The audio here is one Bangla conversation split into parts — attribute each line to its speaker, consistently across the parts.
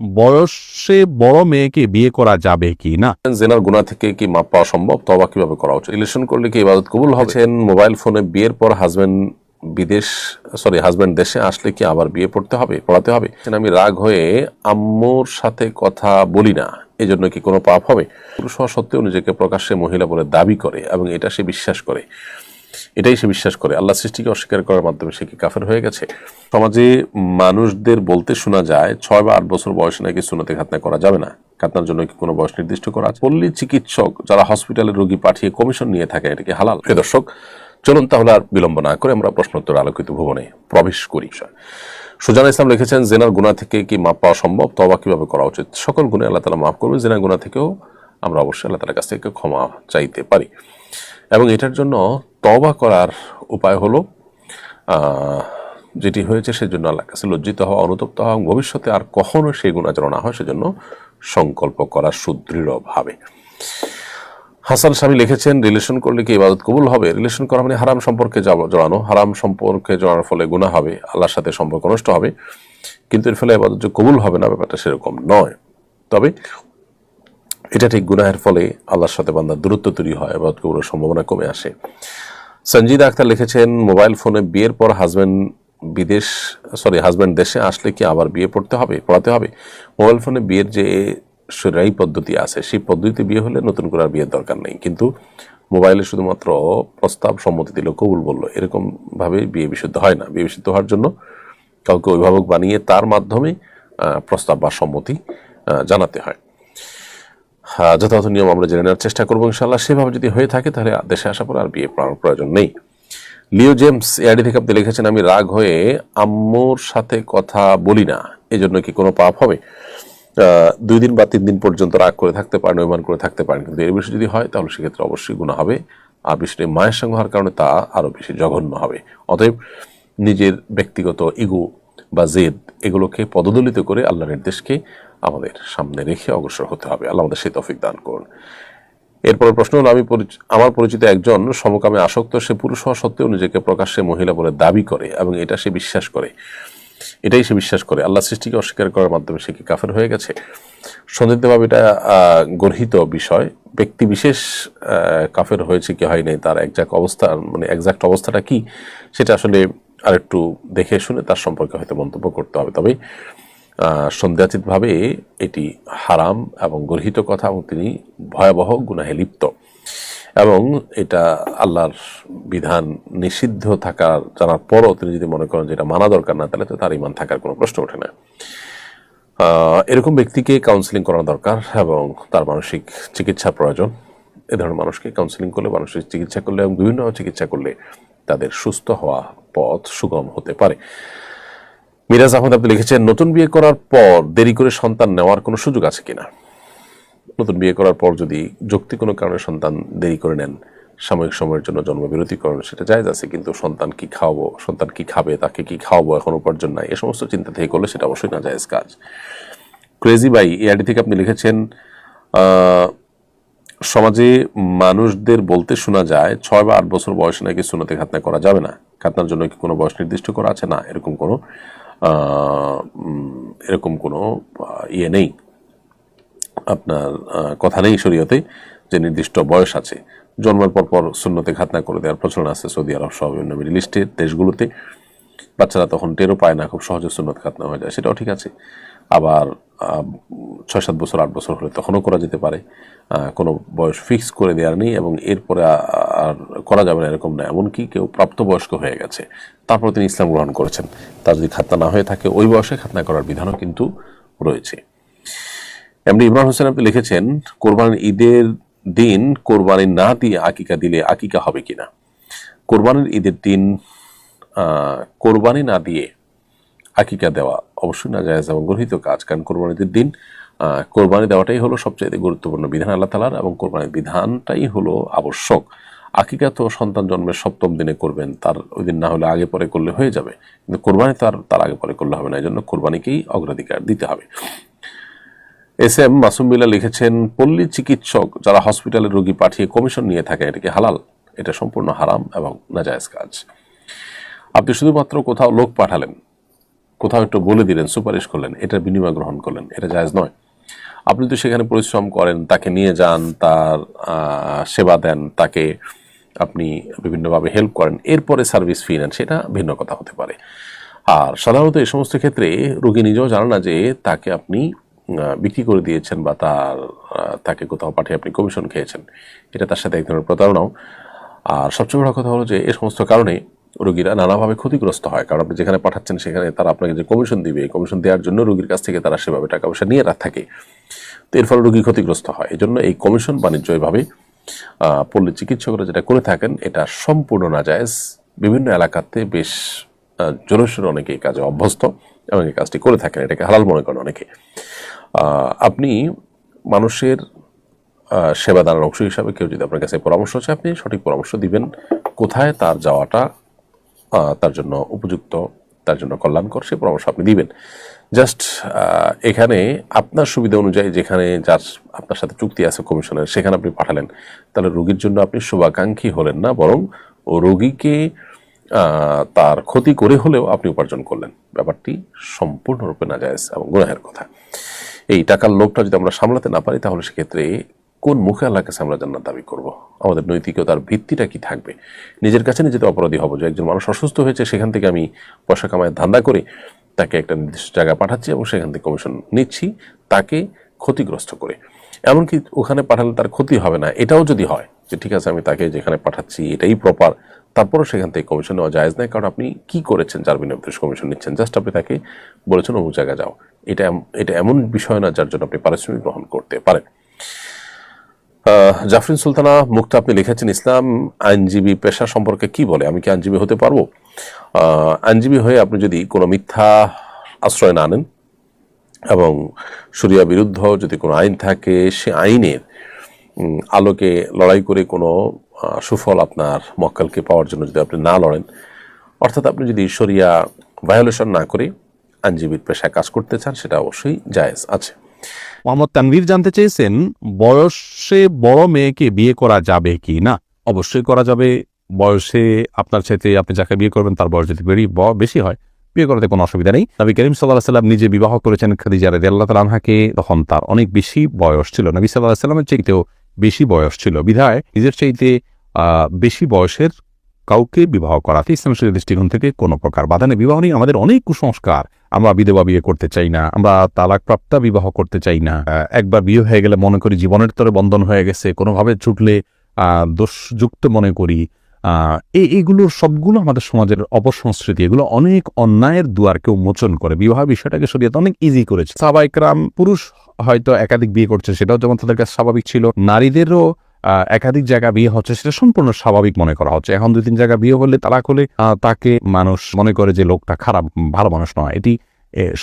Speaker 1: বয়সে বড় মেয়েকে বিয়ে করা যাবে কি না?
Speaker 2: জেনার গুণা থেকে কি মাপ পাওয়া সম্ভব? তবা কীভাবে করা উচিত? রিলেশন করলে কি ইবাদত কবুল হচ্ছেন মোবাইল ফোনে বিয়ের পর হাজবেন্ড বিদেশ সরি হাজবেন্ড দেশে আসলে কি আবার বিয়ে পড়তে হবে পড়াতে হবে? আমি রাগ হয়ে আম্মুর সাথে কথা বলি না এজন্য কি কোনো পাপ হবে? পুরুষ হওয়া সত্ত্বেও নিজেকে প্রকাশ্যে মহিলা বলে দাবি করে এবং এটা সে বিশ্বাস করে। এটাই সে বিশ্বাস করে। আল্লাহ সৃষ্টিকে অস্বীকার করার মাধ্যমে সে কি কাফের হয়ে গেছে? সমাজে মানুষদের বলতে শোনা যায়, ছয় বা আট বছর বয়সে নাকি সুনাতে খাতনা করা যাবে না। খাতনার জন্য কি কোনো বয়স নির্দিষ্ট করা আছে? পল্লী চিকিৎসক যারা হসপিটালে রোগী পাঠিয়ে কমিশন নিয়ে থাকে, এটা কি হালাল? প্রিয় দর্শক, চলুন তাহলে আর বিলম্ব না করে আমরা প্রশ্নোত্তর আলোকিত ভুবনে প্রবেশ করি। সুজান ইসলাম লিখেছেন, জেনার গুণা থেকে কি মাপ পাওয়া সম্ভব? তবা কীভাবে করা উচিত? সকল গুণে আল্লাহ তালা মাফ করবে জেনার গুণা থেকেও আমরা অবশ্যই আল্লাহ তালার কাছ থেকে ক্ষমা চাইতে পারি। এবং এটার জন্য তবা করার উপায় হলো যেটি হয়েছে সেজন্য আল্লাহ কাছে লজ্জিত হওয়া, অনুতপ্ত হওয়া এবং ভবিষ্যতে আর কখনো সেই গুণা যেন না হয়, সেজন্য সংকল্প করা সুদৃঢ়ভাবে। হাসান স্বামী লিখেছেন, রিলেশন করলে কি ইবাদত কবুল হবে? রিলেশন করা মানে হারাম সম্পর্কে জড়ানো। হারাম সম্পর্কে জড়ানোর ফলে গুণা হবে, আল্লাহর সাথে সম্পর্ক নষ্ট হবে। কিন্তু এর ফলে ইবাদত যে কবুল হবে না, ব্যাপারটা সেরকম নয়। তবে এটা ঠিক গুনাহের ফলে আল্লাহর সাথে বান্দার দূরত্ব তৈরি হয় এবাদত কবুলের সম্ভাবনা কমে আসে। সঞ্জিদা আক্তার লিখেছেন মোবাইল ফোনে বিয়ের পর হাজব্যান্ড বিদেশ সরি হাজব্যান্ড দেশে আসলে কি আবার বিয়ে পড়তে হবে পড়াতে হবে? মোবাইল ফোনে বিয়ের যে সেরাই পদ্ধতি আছে সেই পদ্ধতিতে বিয়ে হলে নতুন করে আর বিয়ের দরকার নেই। কিন্তু মোবাইলে শুধুমাত্র প্রস্তাব সম্মতি দিল কবুল বলল এরকমভাবে বিয়ে বিশুদ্ধ হয় না। বিয়ে বিশুদ্ধ হওয়ার জন্য কাউকে অভিভাবক বানিয়ে তার মাধ্যমে প্রস্তাব বা সম্মতি জানাতে হ্যাঁ, যথাযথ নিয়ম আমরা জেনে নেওয়ার চেষ্টা করব ইনশাল্লাহ সেভাবে যদি হয়ে থাকে, তাহলে দেশে আসা পর আর বিয়ে পড়ানোর প্রয়োজন নেই। লিও জেমস এআইডি থেকে আপনি লিখেছেন, আমি রাগ হয়ে আম্মুর সাথে কথা বলি না। এজন্য কি কোনো পাপ হবে? দুই দিন বা তিন দিন পর্যন্ত রাগ করে থাকতে পারেন, অভিমান করে থাকতে পারেন। কিন্তু এর বেশি যদি হয়, তাহলে সেক্ষেত্রে অবশ্যই গুণা হবে। আর বিষয়টি মায়ের সঙ্গে হওয়ার কারণে তা আরও বেশি জঘন্য হবে। অতএব নিজের ব্যক্তিগত ইগো বা জেদ, এগুলোকে পদদলিত করে আল্লাহ নির্দেশকে আমাদের সামনে রেখে অগ্রসর হতে হবে। আল্লাহ আমাদের সেই তফিক দান করুন। এরপরে প্রশ্ন হলো, আমি আমার পরিচিত একজন সমকামে আসক্ত, সে পুরুষ হওয়া সত্ত্বেও নিজেকে প্রকাশ্যে মহিলা বলে দাবি করে এবং এটা সে বিশ্বাস করে। এটাই সে বিশ্বাস করে। আল্লাহ সৃষ্টিকে অস্বীকার করার মাধ্যমে সে কি কাফের হয়ে গেছে? সন্দিগ্ধভাবে এটা গর্হিত বিষয়। ব্যক্তি বিশেষ কাফের হয়েছে কি হয়নি তার একজাক্ট অবস্থা মানে একজাক্ট অবস্থাটা কি, সেটা আসলে আরেকটু দেখে শুনে তার সম্পর্কে হয়তো মন্তব্য করতে হবে। তবে সন্দেহাতীতভাবে এটি হারাম এবং গর্হিত কথা এবং তিনি ভয়াবহ গুনাহে লিপ্ত। এবং এটা আল্লাহর বিধান নিষিদ্ধ থাকার জানার পরও তিনি যদি মনে করেন যে এটা মানা দরকার না, তাহলে তো তার ইমান থাকার কোনো প্রশ্ন ওঠে না। এরকম ব্যক্তিকে কাউন্সিলিং করানো দরকার এবং তার মানসিক চিকিৎসা প্রয়োজন। এ ধরনের মানুষকে কাউন্সিলিং করলে, মানসিক চিকিৎসা করলে এবং বিভিন্ন চিকিৎসা করলে তাদের সুস্থ হওয়া পথ সুগম হতে পারে। মিরাজ আহমদ, আপনি লিখেছেন, নতুন বিয়ে করার পর দেরি করে সন্তান নেওয়ার কোনো সুযোগ আছে কিনা? নতুন বিয়ে করার পর যদি যুক্তি কোনো কারণে সন্তান দেরি করে নেন, সাময়িক সময়ের জন্য জন্মবিরতি করেন সেটা জায়জ আছে, কিন্তু সন্তান কি খাওয়াবো, সন্তান কি খাবে, তাকে কি খাওয়াবো এখন উপার্জন নাই, এ সমস্ত চিন্তা থেকে করলে সেটা অবশ্যই না জায়েজ কাজ। ক্রেজি বাই এ এআডি থেকে আপনি লিখেছেন সমাজে মানুষদের বলতে শোনা যায়, ছয় বা আট বছর বয়সে নাকি সুনাতে খাতনা করা যাবে না। খাতনার জন্য কি কোনো বয়স নির্দিষ্ট করা আছে? না, এরকম কোনো এরকম কোনো ইয়ে নেই। আপনার কথা নেই শরীয়তে যে নির্দিষ্ট বয়স আছে। জন্মের পর পর শূন্যতে খাতনা করে দেওয়ার প্রচলন আছে সৌদি আরব সহ বিভিন্ন মিডিল ইস্টের দেশগুলোতে। বাচ্চারা তখন টেরও পায় না, খুব সহজে সুন্নত খাতনা হয়ে যায়, সেটাও ঠিক আছে। আবার ছয় সাত বছর, আট বছর হলে তখনও করা যেতে পারে। কোনো বয়স ফিক্স করে দেওয়ার নেই এবং এরপরে আর করা যাবে না এরকম না। এমনকি কেউ প্রাপ্তবয়স্ক হয়ে গেছে, তারপর তিনি ইসলাম গ্রহণ করেছেন। তার যদি খাতনা না হয়ে থাকে, ওই বয়সে খাতনা করার বিধানও কিন্তু রয়েছে। এমনি ইমরান হোসেন আপনি লিখেছেন, কোরবানির ঈদের দিন কোরবানি না দিয়ে আকিকা দিলে আকিকা হবে কিনা? কোরবানির ঈদের দিন কোরবানি না দিয়ে আকিকা দেওয়া অবশ্যই না জায়েজ এবং গর্হিত কাজ, কারণ কোরবানিদের দিন কোরবানি দেওয়াটাই হলো সবচেয়ে গুরুত্বপূর্ণ বিধান, আল্লাহ তালার এবং কোরবানির বিধানটাই হলো আবশ্যক। আকিকা তো সন্তান জন্মের সপ্তম দিনে করবেন, তার ওই দিন না হলে আগে পরে করলে হয়ে যাবে। কিন্তু কোরবানি তার তার আগে পরে করলে হবে না এই জন্য কোরবানিকেই অগ্রাধিকার দিতে হবে। এস এম মাসুম বিল্লা লিখেছেন, পল্লী চিকিৎসক যারা হসপিটালে রোগী পাঠিয়ে কমিশন নিয়ে থাকে, এটাকে হালাল, এটা সম্পূর্ণ হারাম এবং নাজায়েজ কাজ। আপনি শুধুমাত্র কোথাও লোক পাঠালেন কোথাও একটু বলে দিলেন, সুপারিশ করলেন, এটার বিনিময় গ্রহণ করলেন, এটা জায়জ নয়। আপনি তো সেখানে পরিশ্রম করেন, তাকে নিয়ে যান, তার সেবা দেন, তাকে আপনি বিভিন্নভাবে হেল্প করেন, এরপরে সার্ভিস ফি নেন, সেটা ভিন্ন কথা হতে পারে। আর সাধারণত এই সমস্ত ক্ষেত্রে রোগী নিজেও জানে না যে তাকে আপনি বিক্রি করে দিয়েছেন বা তার তাকে কোথাও পাঠিয়ে আপনি কমিশন খেয়েছেন। এটা তার সাথে এক ধরনের প্রতারণাও। আর সবচেয়ে বড় কথা হলো যে এই সমস্ত কারণে রোগীরা নানাভাবে ক্ষতিগ্রস্ত হয়। কারণ আপনি যেখানে পাঠাচ্ছেন সেখানে তারা আপনাকে যে কমিশন দিবে এই কমিশন দেওয়ার জন্য রোগীর কাছ থেকে তারা সেভাবে টাকা পয়সা নিয়ে থাকে। তো এর ফলে রোগী ক্ষতিগ্রস্ত হয়। এই জন্য এই কমিশন বাণিজ্য এভাবে পল্লী চিকিৎসকরা যেটা করে থাকেন এটা সম্পূর্ণ নাজায়েজ। বিভিন্ন এলাকাতে বেশ আহ, জোরে সোরে অনেকে এই কাজে অভ্যস্ত এবং এই কাজটি করে থাকেন। এটাকে হালাল মনে করেন অনেকে। আপনি মানুষের সেবা দানের অংশ হিসাবে কেউ যদি আপনার কাছে পরামর্শ আছে আপনি সঠিক পরামর্শ দিবেন। কোথায় তার যাওয়াটা তার জন্য উপযুক্ত, তার জন্য কল্যাণকর, সে পরামর্শ আপনি দিবেন। জাস্ট এখানে আপনার সুবিধা অনুযায়ী যেখানে যার আপনার সাথে চুক্তি আছে কমিশনের, সেখানে আপনি পাঠালেন। তাহলে রোগীর জন্য আপনি শুভাকাঙ্ক্ষী হলেন না, বরং ও রোগীকে তার ক্ষতি করে হলেও আপনি উপার্জন করলেন। ব্যাপারটি সম্পূর্ণরূপে নাজায়েজ এবং গুনাহের কথা। এই টাকার লোভটা যদি আমরা সামলাতে না পারি, তাহলে সেক্ষেত্রে কোন মুখে আল্লাহ কাছে আমরা জান্নাত দাবি করব? আমাদের নৈতিকতার ভিত্তিটা কি থাকবে? নিজের কাছে নিজেতে অপরাধী হব যে একজন মানুষ অসুস্থ হয়েছে, সেখান থেকে আমি পয়সা কামায় ধান্দা করে তাকে একটা নির্দিষ্ট জায়গায় পাঠাচ্ছি এবং সেখান থেকে কমিশন নিচ্ছি, তাকে ক্ষতিগ্রস্ত করে। এমনকি ওখানে পাঠালে তার ক্ষতি হবে না, এটাও যদি হয় যে ঠিক আছে, আমি তাকে যেখানে পাঠাচ্ছি এটাই প্রপার তারপরও সেখান থেকে কমিশন নেওয়া জায়েজ নাই কারণ আপনি কি করেছেন? যার বিনিময়ে কমিশন নিচ্ছেন। জাস্ট আপনি তাকে বলেছেন, অমুক জায়গায় যাও। এটা এটা এমন বিষয় না যার জন্য আপনি পারিশ্রমিক গ্রহণ করতে পারেন। জাফরিন সুলতানা, মুক্তা, আপনি লিখেছেন ইসলাম আইনজীবী পেশা সম্পর্কে কি বলে? আমি কি আইনজীবী হতে পারব? আইনজীবী হয়ে আপনি যদি কোনো মিথ্যা আশ্রয় না নেন এবং শরিয়া বিরুদ্ধ যদি কোনো আইন থাকে, সে আইনের আলোকে লড়াই করে কোনো সুফল আপনার মক্কালকে পাওয়ার জন্য যদি আপনি না লড়েন, অর্থাৎ আপনি যদি শরিয়া ভায়োলেশন না করে আইনজীবীর পেশায় কাজ করতে চান, সেটা অবশ্যই জায়েজ আছে।
Speaker 1: মোহাম্মদ তানভীর জানতে চেয়েছেন, বয়সে বড় মেয়েকে বিয়ে করা যাবে কি না? অবশ্যই করা যাবে। বয়সে আপনার চাইতে আপনি যাকে বিয়ে করবেন, তার বয়স যদি বেরি বেশি হয়, বিয়ে করাতে কোনো অসুবিধা নেই। নবী করিম সাল্লাহ সাল্লাম নিজে বিবাহ করেছেন খাদিজা রেদি আল্লাহ তালাহাকে তখন তার অনেক বেশি বয়স ছিল। নবী সাল্লাহ সাল্লামের চাইতেও বেশি বয়স ছিল। বিধায় নিজের চাইতে বেশি বয়সের কাউকে বিবাহ করাতে ইসলাম দৃষ্টিকোণ থেকে কোনো প্রকার বাধা নেই। বিবাহ নিয়ে আমাদের অনেক কুসংস্কার আমরা বিধবা বিয়ে করতে চাই না, আমরা তালাকপ্রাপ্তা বিবাহ করতে চাই না। একবার বিয়ে হয়ে গেলে মনে করি জীবনের তরে বন্ধন হয়ে গেছে, কোনোভাবে ছুটলে দোষযুক্ত মনে করি। এই এইগুলোর সবগুলো আমাদের সমাজের অপসংস্কৃতি, এগুলো অনেক অন্যায়ের দুয়ারকে উন্মোচন করে। বিবাহ বিষয়টাকে শরীয়ত অনেক ইজি করেছে। সাবাইকরাম পুরুষ হয়তো একাধিক বিয়ে করছে, সেটাও যেমন তাদের কাছে স্বাভাবিক ছিল। নারীদেরও একাধিক জায়গা বিয়ে হচ্ছে, সেটা সম্পূর্ণ স্বাভাবিক মনে করা হচ্ছে। এখন দুই তিন জায়গা বিয়ে হলে তালাক হলে তাকে মানুষ মনে করে যে লোকটা খারাপ, ভালো মানুষ নয়। এটি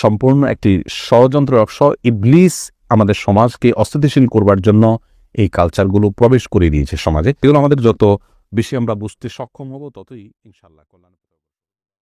Speaker 1: সম্পূর্ণ একটি ষড়যন্ত্র ইবলিস আমাদের সমাজকে অস্থিতিশীল করবার জন্য এই কালচারগুলো প্রবেশ করে দিয়েছে সমাজে। এগুলো আমাদের যত বেশি আমরা বুঝতে সক্ষম হব, ততই ইনশাল্লাহ কল্যাণ